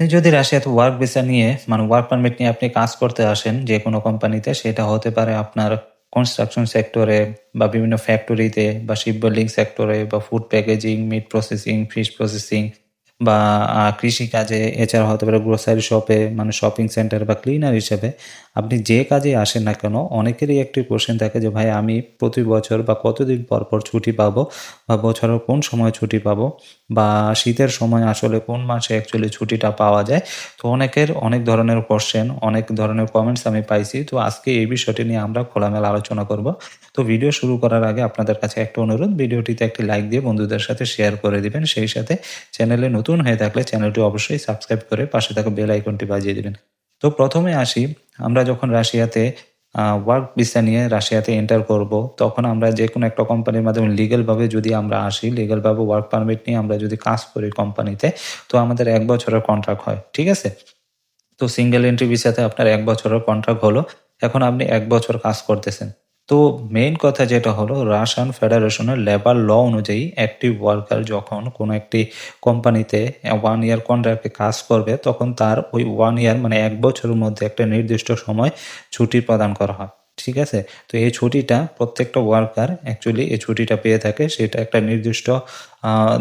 আপনি যদি রাশিয়াতে ওয়ার্ক ভিসা নিয়ে মানে ওয়ার্ক পারমিট নিয়ে আপনি কাজ করতে আসেন যে কোনো কোম্পানিতে সেটা হতে পারে আপনার কনস্ট্রাকশন সেক্টরে বা বিভিন্ন ফ্যাক্টরিতে বা শিপ বিল্ডিং সেক্টরে বা food packaging meat processing fish processing বা আহ, কৃষিকাজে এছাড়া হতে পারে গ্রোসারি শপে মানে শপিং সেন্টার বা ক্লিনার হিসেবে আপনি যে কাজে আসেন না কেন অনেকেরই একটি কোশ্চেন থাকে যে ভাই আমি প্রতি বছর বা কতদিন পর পর ছুটি পাবো? বা বছরের কোন সময় ছুটি পাবো বা শীতের সময় আসলে কোন মাসে অ্যাকচুয়ালি ছুটিটা পাওয়া যায়? তো অনেকের অনেক ধরনের কোশ্চেন অনেক ধরনের কমেন্টস আমি পাইছি। তো আজকে এই বিষয়টি নিয়ে আমরা খোলামেলা আলোচনা করব। তো ভিডিও শুরু করার আগে আপনাদের কাছে একটা অনুরোধ, ভিডিওটিতে একটি লাইক দিয়ে বন্ধুদের সাথে শেয়ার করে দিবেন। সেই সাথে চ্যানেলে নতুন হয়ে থাকলে চ্যানেলটি অবশ্যই সাবস্ক্রাইব করে পাশে থাকা বেল আইকনটি বাজিয়ে দিবেন। তো প্রথমে আসি, আমরা যখন রাশিয়াতে ওয়ার্ক ভিসা নিয়ে রাশিয়াতে এন্টার করব, তখন আমরা যে কোনো একটা কোম্পানির মাধ্যমে লিগেলভাবে যদি আমরা আসি লিগেলভাবে ওয়ার্ক পারমিট নিয়ে আমরা যদি কাজ করি কোম্পানিতে তো আমাদের এক বছরের কন্ট্রাক্ট হয়, ঠিক আছে? তো সিঙ্গেল এন্ট্রি ভিসাতে আপনার এক বছরের কন্ট্রাক্ট হলো, এখন আপনি এক বছর কাজ করতেছেন। তো মেইন কথা যেটা হলো রাশিয়ান ফেডারেশনের লেবার ল অনুযায়ী একটি ওয়ার্কার যখন কোনো একটি কোম্পানিতে ওয়ান ইয়ার কন্ট্রাক্টে কাজ করবে, তখন তার ওই ওয়ান ইয়ার মানে এক বছরের মধ্যে একটা নির্দিষ্ট সময় ছুটি প্রদান করা হয়। ঠিক আছে? তো এই ছুটিটা প্রত্যেকটা ওয়ার্কার অ্যাকচুয়ালি এই ছুটিটা পেয়ে থাকে, সেটা একটা নির্দিষ্ট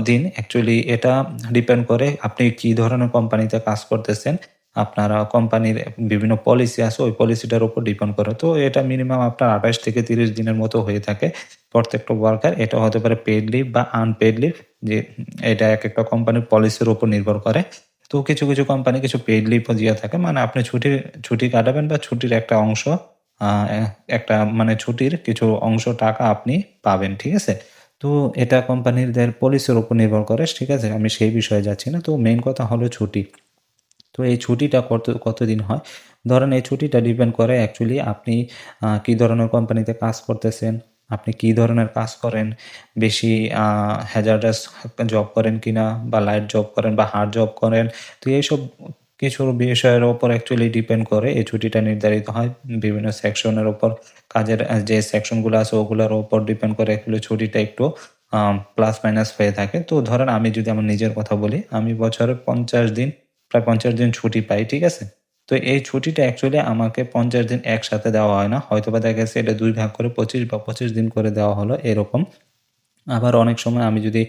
দিন অ্যাকচুয়ালি এটা ডিপেন্ড করে আপনি কি ধরনের কোম্পানিতে কাজ করতেছেন আপনারা কোম্পানির বিভিন্ন পলিসি আছে, ওই পলিসিটার উপর ডিপেন্ড করে। তো এটা মিনিমাম আপনার আঠাশ থেকে তিরিশ দিনের মতো হয়ে থাকে। প্রত্যেকটা ওয়ার্কার এটা হতে পারে পেড লিভ বা আনপেড লিভ যে এটা এক একটা কোম্পানির পলিসির উপর নির্ভর করে। তো কিছু কিছু কোম্পানি কিছু পেড লিভও দিয়ে থাকে। মানে আপনি ছুটির ছুটি কাটাবেন বা ছুটির একটা অংশ একটা মানে ছুটির কিছু অংশ টাকা আপনি পাবেন, ঠিক আছে? তো এটা কোম্পানিদের পলিসির উপর নির্ভর করে, ঠিক আছে? আমি সেই বিষয়ে যাচ্ছি না। তো মেইন কথা হলো ছুটি। তো এই ছুটিটা কত, কতদিন হয়? ধরেন এই ছুটিটা ডিপেন্ড করে অ্যাকচুয়ালি আপনি কী ধরনের কোম্পানিতে কাজ করতেছেন? আপনি কী ধরনের কাজ করেন? বেশি হ্যাজার্ডাস জব করেন কিনা বা লাইট জব করেন বা হার্ড জব করেন? তো এইসব কিছু বিষয়ের ওপর অ্যাকচুয়ালি ডিপেন্ড করে এই ছুটিটা নির্ধারিত হয়। বিভিন্ন সেকশনের ওপর কাজের যে সেকশনগুলো আছে ওগুলোর ওপর ডিপেন্ড করে অ্যাকচুয়ালি ছুটিটা একটু প্লাস মাইনাস হয়ে থাকে। তো ধরেন আমি যদি আমার নিজের কথা বলি, আমি বছরে পঞ্চাশ দিন প্রায় পঞ্চাশ দিন ছুটি পাই, ঠিক আছে? তো এই ছুটিটা অ্যাকচুয়ালি আমাকে পঞ্চাশ দিন একসাথে দেওয়া হয় না। হয়তো বা দেখা গেছে এটা দুই ভাগ করে পঁচিশ বা পঁচিশ দিন করে দেওয়া হলো, এরকম। আবার অনেক সময় আমি যদি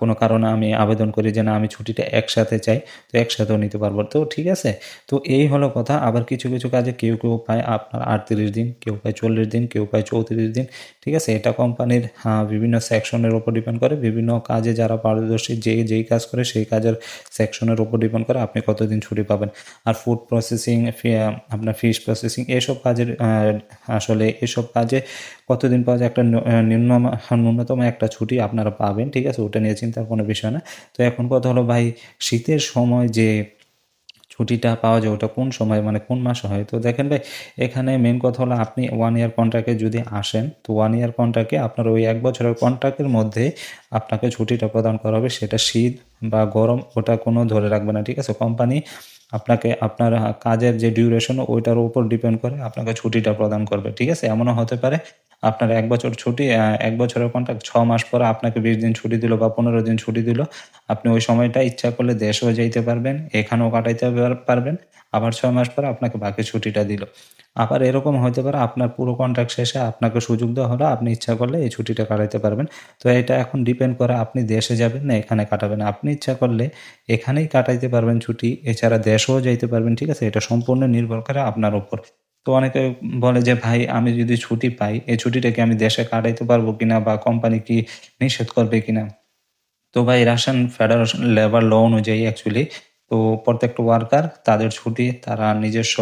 কোনো কারণে আমি আবেদন করি যে না, আমি ছুটিটা একসাথে চাই, তো একসাথেও নিতে পারব। তো ঠিক আছে? তো এই হলো কথা। আবার কিছু কিছু কাজে কেউ কেউ পায় আপনার আটত্রিশ দিন, কেউ পায় চল্লিশ দিন, কেউ পায় চৌত্রিশ দিন। ঠিক আছে? এটা কোম্পানির বিভিন্ন সেকশনের ওপর ডিপেন্ড করে। বিভিন্ন কাজে যারা পারদর্শী যে যেই কাজ করে, সেই কাজের সেকশনের ওপর ডিপেন্ড করে আপনি কতদিন ছুটি পাবেন। আর ফুড প্রসেসিং আপনার ফিশ প্রসেসিং এসব কাজের আসলে এসব কাজে কতদিন পাওয়া যায়? একটা ন্যূনতম একটা ছুটি আপনারা পাবেন, ঠিক আছে? ওটা নিয়ে চিন্তার কোনো বিষয় না। তো এখন কথা হলো ভাই, শীতের সময় যে ছুটিটা পাওয়া যায়, ওটা কোন সময় মানে কোন মাসে হয়? তো দেখেন ভাই, এখানে মেন কথা হলো আপনি ওয়ান ইয়ার কন্ট্রাক্টে যদি আসেন, তো ওয়ান ইয়ার কন্ট্রাক্টে আপনার ওই এক বছরের কন্ট্রাক্টের মধ্যে আপনাকে ছুটিটা প্রদান করা হবে। সেটা শীত বা গরম, ওটা কোনো ধরে রাখবে না, ঠিক আছে? কোম্পানি আপনাকে, আপনার কাজের যে ডিউরেশন ওইটার উপর ডিপেন্ড করে আপনাকে ছুটিটা প্রদান করবে, ঠিক আছে? এমনও হতে পারে আপনার এক বছর ছুটি এক বছরের কন্ট্রাক্ট ছ মাস পরে আপনাকে বিশ দিন ছুটি দিল বা পনেরো দিন ছুটি দিল। আপনি ওই সময়টা ইচ্ছা করলে দেশেও যাইতে পারবেন, এখানেও কাটাইতে পারবেন। আবার ছয় মাস পরে আপনাকে বাকি ছুটিটা দিল। আবার এরকম হতে পারে আপনার পুরো কন্ট্রাক্ট শেষে আপনাকে সুযোগ দেওয়া হলো, আপনি ইচ্ছা করলে এই ছুটিটা কাটাইতে পারবেন। তো এটা এখন ডিপেন্ড করে আপনি দেশে যাবেন না এখানে কাটাবেন। আপনি ইচ্ছা করলে এখানেই কাটাইতে পারবেন ছুটি, এছাড়া দেশেও যাইতে পারবেন, ঠিক আছে? এটা সম্পূর্ণ নির্ভর করে আপনার উপর। তো অনেকে বলে যে, ভাই, আমি যদি ছুটি পাই, এই ছুটিটা কি আমি দেশে কাটাইতে পারব কিনা বা কোম্পানি কি নিষেধ করবে কিনা? তো ভাই রাশিয়ান ফেডারেশন লেবার ল অনুযায়ী অ্যাকচুয়ালি তো প্রত্যেকটা ওয়ার্কার তাদের ছুটি তারা নিজস্ব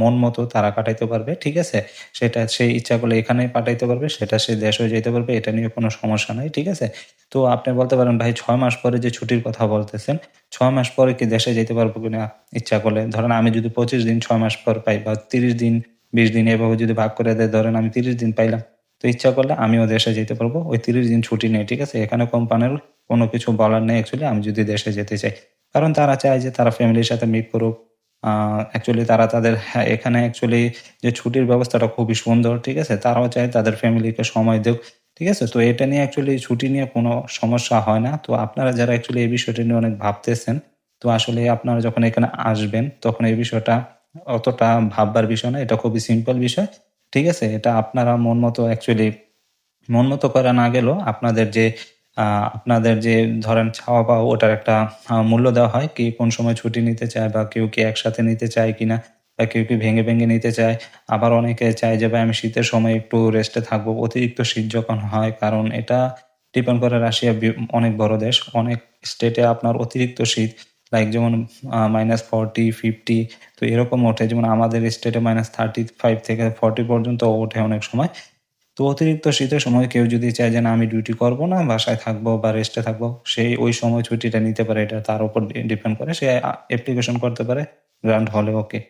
মন মতো তারা কাটাইতে পারবে, ঠিক আছে? সেটা সে ইচ্ছা করলে এখানে পাঠাইতে পারবে, সেটা সে দেশেও যেতে পারবে, এটা নিয়ে কোনো সমস্যা নাই, ঠিক আছে? তো আপনি বলতে পারেন, ভাই, ছয় মাস পরে যে ছুটির কথা বলতেছেন, ছয় মাস পরে কি দেশে যেতে পারব কিনা? ইচ্ছা করলে, ধরেন আমি যদি পঁচিশ দিন ছয় মাস পর পাই বা তিরিশ দিন, বিশ দিন, এভাবে যদি ভাগ করে দেয়, ধরেন আমি তিরিশ দিন পাইলাম, তো ইচ্ছা করলে আমিও দেশে যেতে পারব, ওই তিরিশ দিন ছুটি নেই, ঠিক আছে? এখানে কোম্পানির কোনো কিছু বলার নেই অ্যাকচুয়ালি আমি যদি দেশে যেতে চাই। কারণ তারা চায় যে তারা ফ্যামিলির সাথে মিট করুক অ্যাকচুয়ালি তারা তাদের হ্যাঁ, এখানে অ্যাকচুয়ালি যে ছুটির ব্যবস্থাটা খুবই সুন্দর ঠিক আছে তারাও চায় তাদের ফ্যামিলিকে সময় দেওক ঠিক আছে তো এটা নিয়ে অ্যাকচুয়ালি ছুটি নিয়ে কোনো সমস্যা হয় না তো আপনারা যারা অ্যাকচুয়ালি এই বিষয়টা নিয়ে অনেক ভাবতেছেন তো আসলে আপনারা যখন এখানে আসবেন তখন এই বিষয়টা অতটা ভাববার বিষয় না। এটা খুবই সিম্পল বিষয়। ঠিক আছে? এটা আপনারা মন মতো অ্যাকচুয়ালি মন মতো করা না গেলেও আপনাদের যে আপনাদের যে ধরেন ছাওয়া পাওয়া ওটার একটা মূল্য দেওয়া হয়। কে কোন সময় ছুটি নিতে চায় বা কেউ কি একসাথে নিতে চায় কিনা বা কেউ কি ভেঙে, ভেঙে নিতে চায়। আবার অনেকে চায় যে ভাই আমি শীতের সময় একটু রেস্টে থাকব। অতিরিক্ত শীত যখন হয় কারণ এটা ডিপেন্ড করে রাশিয়া অনেক বড় দেশ। অনেক স্টেটে আপনার অতিরিক্ত শীত লাইক যেমন মাইনাস ফর্টি ফিফটি তো এরকম ওঠে। যেমন আমাদের স্টেটে -35 থেকে 40 পর্যন্ত ওঠে অনেক সময়। তো অতিরিক্ত শীতের সময় কেউ যদি চায় যে না আমি ডিউটি করব না, বাসায় থাকব বা রেস্টে থাকব, সেই ওই সময় ছুটিটা নিতে পারে। এটা তার উপর ডিপেন্ড করে। সে অ্যাপ্লিকেশন করতে পারে। গ্রান্ট হলে ওকে।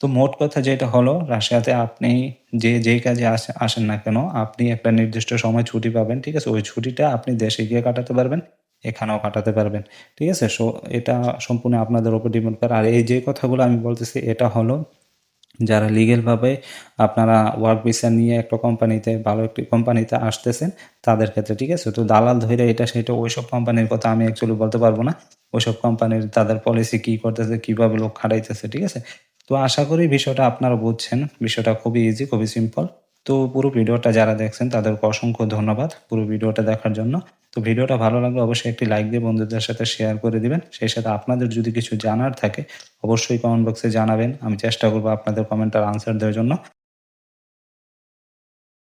তো মোট কথা যেটা হলো রাশিয়াতে আপনি যে যেই কাজে আসে আসেন না কেন, আপনি একটা নির্দিষ্ট সময় ছুটি পাবেন। ঠিক আছে? ওই ছুটিটা আপনি দেশে গিয়ে কাটাতে পারবেন, এখানেও কাটাতে পারবেন। ঠিক আছে? সো এটা সম্পূর্ণ আপনাদের উপর ডিপেন্ড করে। আর এই যে কথাগুলো আমি বলতেছি এটা হলো যারা লিগেলভাবে আপনারা ওয়ার্ক ভিসা নিয়ে একটা কোম্পানিতে ভালো একটি কোম্পানিতে আসতেছেন তাদের ক্ষেত্রে। ঠিক আছে? তো দালাল ধরে এটা সেটা ওইসব কোম্পানির কথা আমি অ্যাকচুয়ালি বলতে পারব না। ওইসব কোম্পানির তাদের পলিসি কি করতেছে, কীভাবে লোক খাটাইতেছে। ঠিক আছে? তো আশা করি বিষয়টা আপনারা বুঝছেন। বিষয়টা খুবই ইজি, খুবই সিম্পল। তো পুরো ভিডিওটা যারা দেখছেন, তাদেরকে অসংখ্য ধন্যবাদ পুরো ভিডিওটা দেখার জন্য। তো ভিডিওটা ভালো লাগলে অবশ্যই একটি লাইক দিয়ে বন্ধুদের সাথে শেয়ার করে দিবেন। সেই সাথে আপনাদের যদি কিছু জানার থাকে, অবশ্যই কমেন্ট বক্সে জানাবেন। আমি চেষ্টা করব আপনাদের কমেন্টের আনসার দেওয়ার জন্য।